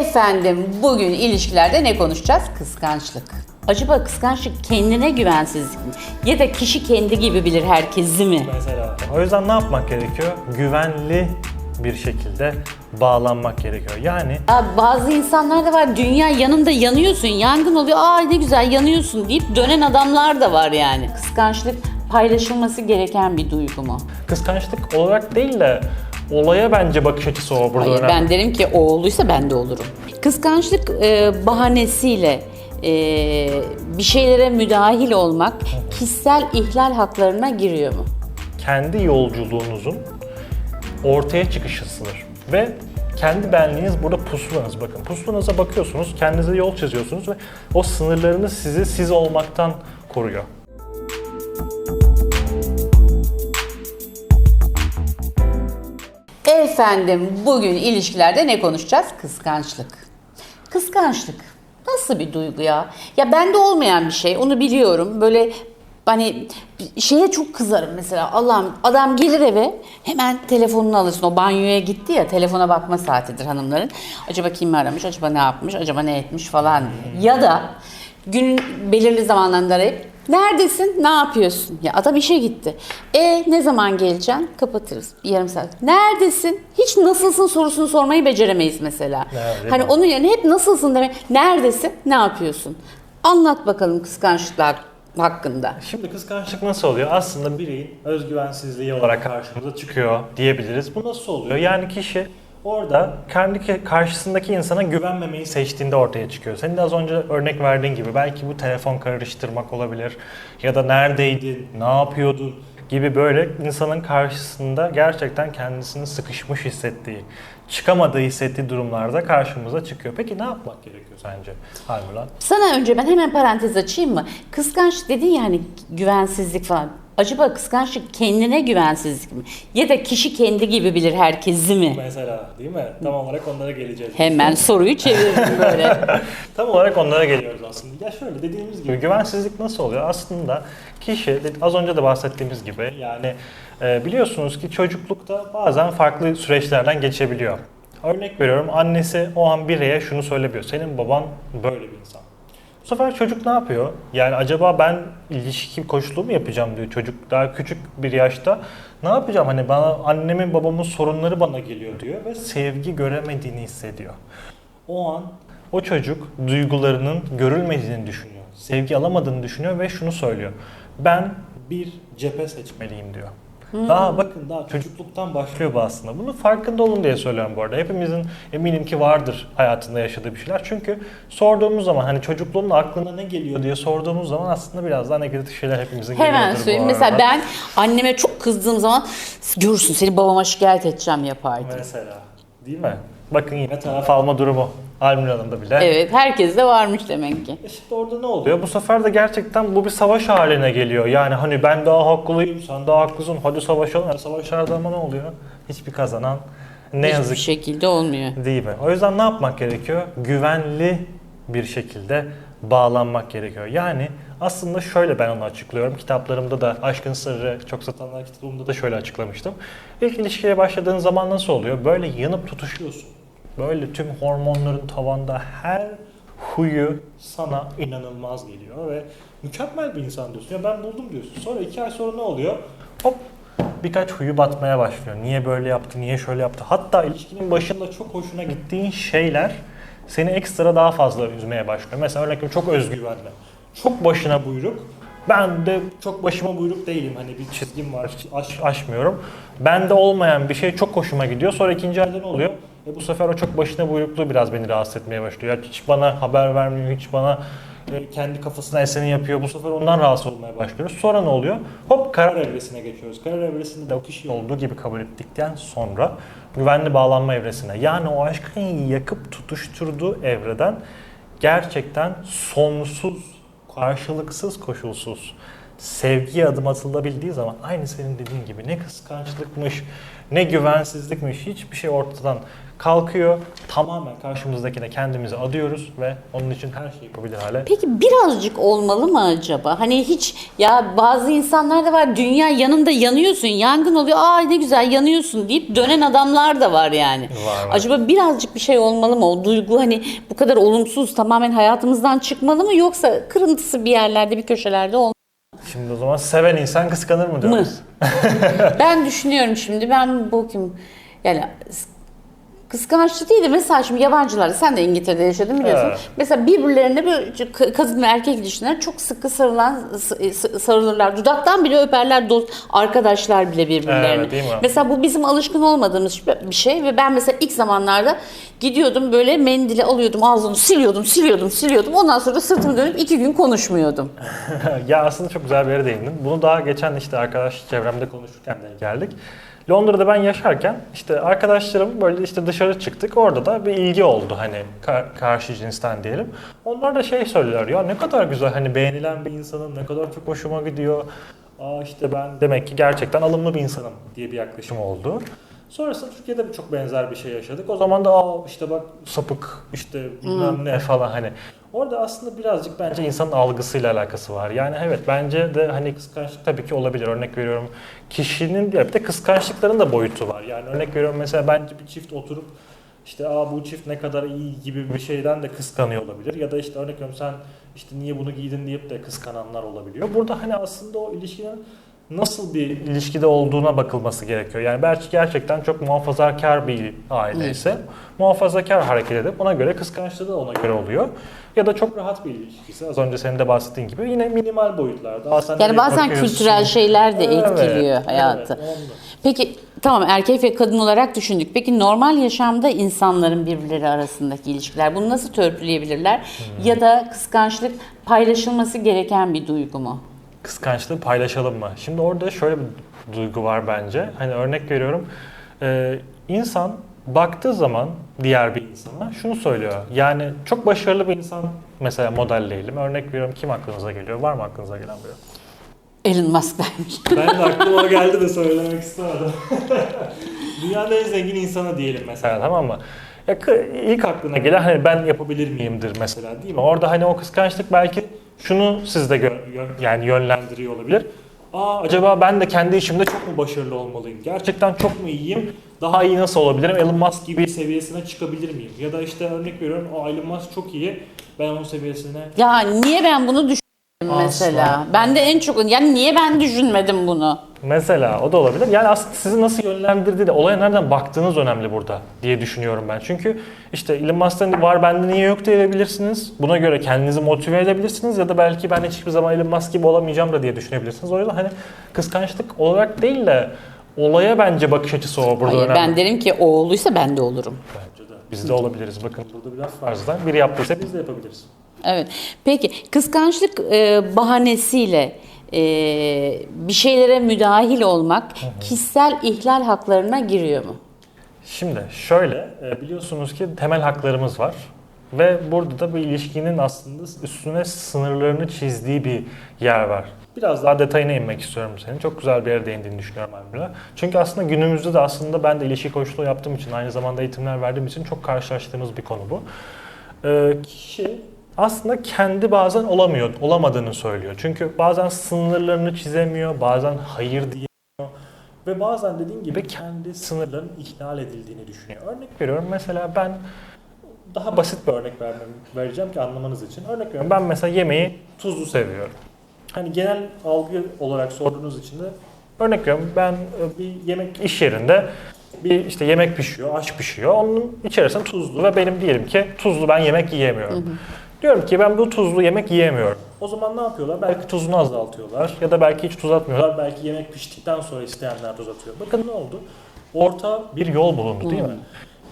Efendim bugün ilişkilerde ne konuşacağız? Kıskançlık. Acaba kıskançlık kendine güvensizlik mi? Ya da kişi kendi gibi bilir herkesi mi? Mesela. O yüzden ne yapmak gerekiyor? Güvenli bir şekilde bağlanmak gerekiyor. Yani Ya bazı insanlar da var dünya yanımda yanıyorsun yangın oluyor aa ne güzel yanıyorsun deyip dönen adamlar da var yani. Kıskançlık paylaşılması gereken bir duygu mu? kıskançlık olarak değil de olaya bence bakış açısı o burada Hayır önemli. ben derim ki o olduysa ben de olurum. Kıskançlık e, bahanesiyle e, bir şeylere müdahil olmak kişisel ihlal haklarına giriyor mu? Kendi yolculuğunuzun ortaya çıkışısıdır. Ve kendi benliğiniz burada pusulanız. Bakın pusulanıza bakıyorsunuz, kendinize yol çiziyorsunuz ve o sınırlarınız sizi siz olmaktan koruyor. Efendim bugün ilişkilerde ne konuşacağız? Kıskançlık. Kıskançlık nasıl bir duygu ya? Ya bende olmayan bir şey onu biliyorum. Böyle hani şeye çok kızarım mesela. Allah'ım adam gelir eve hemen telefonunu alırsın. O banyoya gitti ya telefona bakma saatidir hanımların. Acaba kim aramış, acaba ne yapmış, acaba ne etmiş falan. Ya da günün belirli zamanlarında arayıp Neredesin? Ne yapıyorsun? Ya adam işe gitti. E ne zaman geleceksin? Kapatırız. Bir yarım saat. Neredesin? Hiç nasılsın sorusunu sormayı beceremeyiz mesela. Evet, hani onun yerine hep nasılsın demek. Neredesin? Ne yapıyorsun? Anlat bakalım kıskançlıklar hakkında. Şimdi kıskançlık nasıl oluyor? Aslında bireyin özgüvensizliği olarak karşımıza çıkıyor diyebiliriz. Bu nasıl oluyor? Yani kişi orada kendi karşısındaki insana güvenmemeyi seçtiğinde ortaya çıkıyor. Senin de az önce örnek verdiğin gibi belki bu telefon karıştırmak olabilir ya da neredeydin, ne yapıyordun gibi böyle insanın karşısında gerçekten kendisini sıkışmış hissettiği, çıkamadığı hissettiği durumlarda karşımıza çıkıyor. Peki ne yapmak gerekiyor sence Halmulan? Sana önce ben hemen parantez açayım mı? Kıskanç dedin ya hani güvensizlik falan. Acaba kıskançlık kendine güvensizlik mi? Ya da kişi kendi gibi bilir herkesi mi? Mesela değil mi? Tam olarak onlara geleceğiz. Hemen soruyu çevirdim böyle. Tam olarak onlara geliyoruz aslında. Ya şöyle dediğimiz gibi güvensizlik nasıl oluyor? Aslında kişi az önce de bahsettiğimiz gibi yani e, biliyorsunuz ki çocuklukta bazen farklı süreçlerden geçebiliyor. Örnek veriyorum annesi o an bireye şunu söyleyebiliyor. Senin baban böyle bir insan. Bu sefer çocuk ne yapıyor? Yani acaba ben ilişki koçluğu mu yapacağım diyor çocuk daha küçük bir yaşta. Ne yapacağım hani bana annemin babamın sorunları bana geliyor diyor ve sevgi göremediğini hissediyor. O an o çocuk duygularının görülmediğini düşünüyor. Sevgi alamadığını düşünüyor ve şunu söylüyor. Ben bir cephe seçmeliyim diyor. Daha bakın daha çocukluktan başlıyor bu aslında. Bunun farkında olun diye söylüyorum bu arada. Hepimizin eminim ki vardır hayatında yaşadığı bir şeyler. Çünkü sorduğumuz zaman hani çocukluğunun aklına ne geliyor diye sorduğumuz zaman aslında biraz daha negatif şeyler hepimizin Hemen geliyordur bu söyleyeyim. arada. Mesela ben anneme çok kızdığım zaman görürsün seni babama şikayet edeceğim yapardı. Mesela değil mi? Bakın yine taraf alma durumu. Almir Hanım'da bile. Evet herkes de varmış demek ki. E şimdi orada ne oluyor? Bu sefer de gerçekten bu bir savaş haline geliyor. Yani hani ben daha haklıyım, sen daha haklısın, hadi savaşalım. Yani savaşlarda ama ne oluyor? Hiçbir kazanan ne Hiçbir yazık şekilde olmuyor. değil mi? O yüzden ne yapmak gerekiyor? Güvenli bir şekilde bağlanmak gerekiyor. Yani aslında şöyle ben onu açıklıyorum. Kitaplarımda da Aşkın Sırrı Çok Satanlar kitabımda da şöyle açıklamıştım. İlk ilişkiye başladığın zaman nasıl oluyor? Böyle yanıp tutuşuyorsun. Böyle tüm hormonların tavanda her huyu sana inanılmaz geliyor ve mükemmel bir insan diyorsun. Ya ben buldum diyorsun. Sonra iki ay sonra ne oluyor? Hop birkaç huyu batmaya başlıyor. Niye böyle yaptı, niye şöyle yaptı. Hatta ilişkinin başında çok hoşuna gittiğin şeyler seni ekstra daha fazla üzmeye başlıyor. Mesela örnek çok özgüvenli. Çok başına buyruk. Ben de çok başıma buyruk değilim. Hani bir çizgim var, aş, aşmıyorum. Bende olmayan bir şey çok hoşuma gidiyor. Sonra ikinci elde ne oluyor? E bu sefer o çok başına buyrukluğu biraz beni rahatsız etmeye başlıyor. Ya hiç bana haber vermiyor, hiç bana kendi kafasına eseni yapıyor. Bu sefer ondan rahatsız olmaya başlıyoruz. Sonra ne oluyor? Hop karar evresine geçiyoruz. Karar evresinde de o kişi olduğu gibi kabul ettikten sonra güvenli bağlanma evresine. Yani o aşkın yakıp tutuşturduğu evreden gerçekten sonsuz, karşılıksız, koşulsuz sevgiye adım atılabildiği zaman aynı senin dediğin gibi ne kıskançlıkmış, ne güvensizlikmiş hiçbir şey ortadan kalkıyor. Tamamen karşımızdakine kendimizi adıyoruz ve onun için her şeyi yapabilir hale. Peki birazcık olmalı mı acaba? Hani hiç ya bazı insanlar da var dünya yanında yanıyorsun yangın oluyor aa ne güzel yanıyorsun deyip dönen adamlar da var yani. Var, var. Acaba birazcık bir şey olmalı mı? O duygu hani bu kadar olumsuz tamamen hayatımızdan çıkmalı mı yoksa kırıntısı bir yerlerde bir köşelerde olmalı Şimdi o zaman seven insan kıskanır mı mı? diyoruz? ben düşünüyorum şimdi ben bakayım yani kıskançlık değil de mesela şimdi yabancılarda sen de İngiltere'de yaşadın biliyorsun. Evet. Mesela birbirlerine bir kadın ve erkek ilişkilerine çok sıkı sarılan s- sarılırlar. Dudaktan bile öperler dost arkadaşlar bile birbirlerini. Evet? Mesela bu bizim alışkın olmadığımız bir şey ve ben mesela ilk zamanlarda gidiyordum böyle mendili alıyordum ağzını siliyordum siliyordum siliyordum ondan sonra sırtımı dönüp iki gün konuşmuyordum. ya aslında çok güzel bir yere değindin. Bunu daha geçen işte arkadaş çevremde konuşurken de geldik. Londra'da ben yaşarken işte arkadaşlarım böyle işte dışarı çıktık. Orada da bir ilgi oldu hani ka- karşı cinsten diyelim. Onlar da şey söylüyorlar ya ne kadar güzel hani beğenilen bir insanım ne kadar çok hoşuma gidiyor. Aa işte ben demek ki gerçekten alımlı bir insanım diye bir yaklaşım oldu. Sonrasında Türkiye'de çok benzer bir şey yaşadık. O zaman da aa işte bak sapık işte bilmem ne falan hani. Orada aslında birazcık bence insanın algısıyla alakası var. Yani evet bence de hani kıskançlık tabii ki olabilir. Örnek veriyorum kişinin bir de kıskançlıkların da boyutu var. Yani örnek veriyorum mesela bence bir çift oturup işte aa bu çift ne kadar iyi gibi bir şeyden de kıskanıyor olabilir. Ya da işte örnek veriyorum sen işte niye bunu giydin deyip de kıskananlar olabiliyor. Burada hani aslında o ilişkinin nasıl bir ilişkide olduğuna bakılması gerekiyor. Yani belki gerçekten çok muhafazakar bir aile ise muhafazakar hareket edip ona göre kıskançlığı da ona göre oluyor. Ya da çok rahat bir ilişkisi. Az önce senin de bahsettiğin gibi yine minimal boyutlarda. Sen Yani bazen kültürel şeyler de Evet, etkiliyor evet, hayatı. ondan. Peki tamam erkek ve kadın olarak düşündük. Peki normal yaşamda insanların birbirleri arasındaki ilişkiler bunu nasıl törpüleyebilirler? Hmm. Ya da kıskançlık paylaşılması gereken bir duygu mu? Kıskançlığı paylaşalım mı? Şimdi orada şöyle bir duygu var bence. Hani örnek veriyorum. Ee, insan baktığı zaman diğer bir insana şunu söylüyor. Yani çok başarılı bir insan mesela modelleyelim. Örnek veriyorum kim aklınıza geliyor? Var mı aklınıza gelen biri? Elon Musk. Ben de aklıma o geldi de söylemek istemedim. Dünyanın en zengin insanı diyelim mesela tamam mı? Ya, ilk aklına gelen hani ben yapabilir miyimdir mesela değil mi? Orada hani o kıskançlık belki şunu sizde gö- gö- yani yönlendiriyor olabilir. Aa acaba ben de kendi işimde çok mu başarılı olmalıyım? Gerçekten çok mu iyiyim? Daha iyi nasıl olabilirim? Elon Musk gibi seviyesine çıkabilir miyim? Ya da işte örnek veriyorum o Elon Musk çok iyi. Ben onun seviyesine ya niye ben bunu düşünmedim mesela? Ben de en çok yani niye ben düşünmedim bunu? Mesela o da olabilir. Yani aslında sizi nasıl yönlendirdiği de olaya nereden baktığınız önemli burada diye düşünüyorum ben. Çünkü işte Elon Musk'ın var bende niye yok diyebilirsiniz. Buna göre kendinizi motive edebilirsiniz ya da belki ben hiçbir zaman Elon Musk gibi olamayacağım da diye düşünebilirsiniz. O yüzden hani kıskançlık olarak değil de olaya bence bakış açısı o burada Hayır önemli. ben derim ki o olduysa ben de olurum. Bence de. Biz de olabiliriz. Bakın burada bir laf var zaten. Biri yaptıysa biz de yapabiliriz. Evet. Peki kıskançlık e, bahanesiyle e, bir şeylere müdahil olmak kişisel ihlal haklarına giriyor mu? Şimdi şöyle e, biliyorsunuz ki temel haklarımız var. Ve burada da bir ilişkinin aslında üstüne sınırlarını çizdiği bir yer var. Biraz daha detayına inmek istiyorum senin. Çok güzel bir yere değindiğini düşünüyorum Emre. Çünkü aslında günümüzde de aslında ben de ilişki koçluğu yaptığım için, aynı zamanda eğitimler verdiğim için çok karşılaştığımız bir konu bu. Ee, kişi aslında kendi bazen olamıyor, olamadığını söylüyor. Çünkü bazen sınırlarını çizemiyor, bazen hayır diyemiyor. Ve bazen dediğin gibi kendi sınırların ihlal edildiğini düşünüyor. Örnek veriyorum mesela ben daha basit bir örnek vermem, vereceğim ki anlamanız için. Örnek veriyorum ben mesela yemeği tuzlu seviyorum. Hani genel algı olarak sorduğunuz için de örnek veriyorum ben e, bir yemek iş yerinde bir işte yemek pişiyor, aş pişiyor. Onun içerisinde tuzlu ve benim diyelim ki tuzlu ben yemek yiyemiyorum. Diyorum ki ben bu tuzlu yemek yiyemiyorum. O zaman ne yapıyorlar? Belki tuzunu azaltıyorlar ya da belki hiç tuz atmıyorlar. Belki yemek piştikten sonra isteyenler tuz atıyor. Bakın ne oldu? Orta bir yol bulundu değil mi?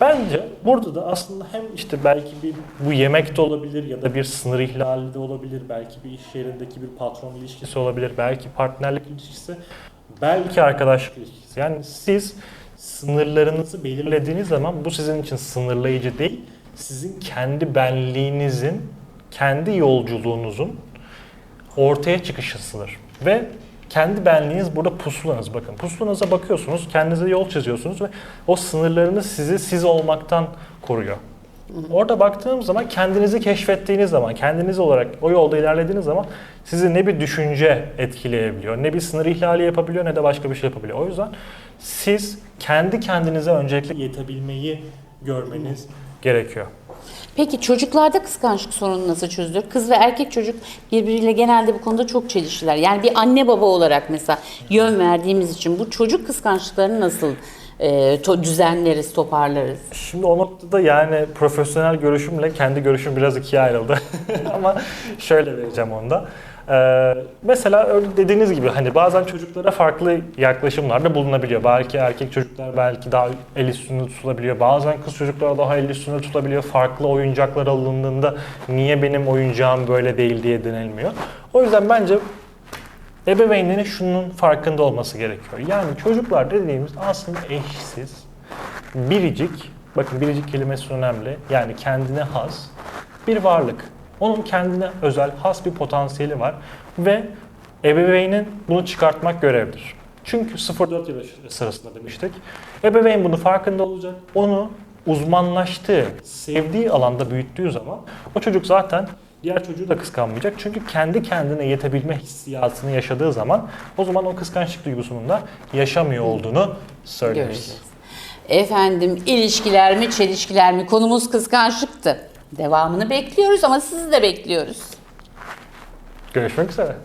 Bence burada da aslında hem işte belki bir bu yemek de olabilir ya da bir sınır ihlali de olabilir. Belki bir iş yerindeki bir patron ilişkisi olabilir. Belki partnerlik ilişkisi. Belki arkadaşlık ilişkisi. Yani siz sınırlarınızı belirlediğiniz zaman bu sizin için sınırlayıcı değil. Sizin kendi benliğinizin, kendi yolculuğunuzun ortaya çıkışısıdır. Ve kendi benliğiniz burada pusulanız bakın. Pusulanıza bakıyorsunuz, kendinize yol çiziyorsunuz ve o sınırlarınız sizi siz olmaktan koruyor. Orada baktığım zaman kendinizi keşfettiğiniz zaman, kendiniz olarak o yolda ilerlediğiniz zaman sizi ne bir düşünce etkileyebiliyor, ne bir sınır ihlali yapabiliyor ne de başka bir şey yapabiliyor. O yüzden siz kendi kendinize öncelikle yetebilmeyi görmeniz gerekiyor. Peki çocuklarda kıskançlık sorunu nasıl çözülür? Kız ve erkek çocuk birbiriyle genelde bu konuda çok çeliştiler. Yani bir anne baba olarak mesela yön verdiğimiz için bu çocuk kıskançlıklarını nasıl e, to- düzenleriz, toparlarız? Şimdi o noktada yani profesyonel görüşümle kendi görüşüm biraz ikiye ayrıldı. Ama şöyle vereceğim onu da. Ee, mesela dediğiniz gibi hani bazen çocuklara farklı yaklaşımlarda bulunabiliyor. Belki erkek çocuklar belki daha el üstünde tutulabiliyor. Bazen kız çocuklar daha el üstünde tutulabiliyor. Farklı oyuncaklar alındığında niye benim oyuncağım böyle değil diye denilmiyor. O yüzden bence ebeveynlerin şunun farkında olması gerekiyor. Yani çocuklar dediğimiz aslında eşsiz, biricik, bakın biricik kelimesi önemli. Yani kendine has bir varlık. Onun kendine özel has bir potansiyeli var ve ebeveynin bunu çıkartmak görevlidir. Çünkü 0-4 yaş sırasında demiştik. Ebeveyn bunu farkında olacak. Onu uzmanlaştığı, sevdiği alanda büyüttüğü zaman o çocuk zaten diğer çocuğu da kıskanmayacak. Çünkü kendi kendine yetebilme hissiyatını yaşadığı zaman o zaman o kıskançlık duygusunun da yaşamıyor olduğunu söyleriz. Efendim ilişkiler mi, çelişkiler mi? Konumuz kıskançlıktı. Devamını bekliyoruz ama sizi de bekliyoruz. Görüşmek üzere.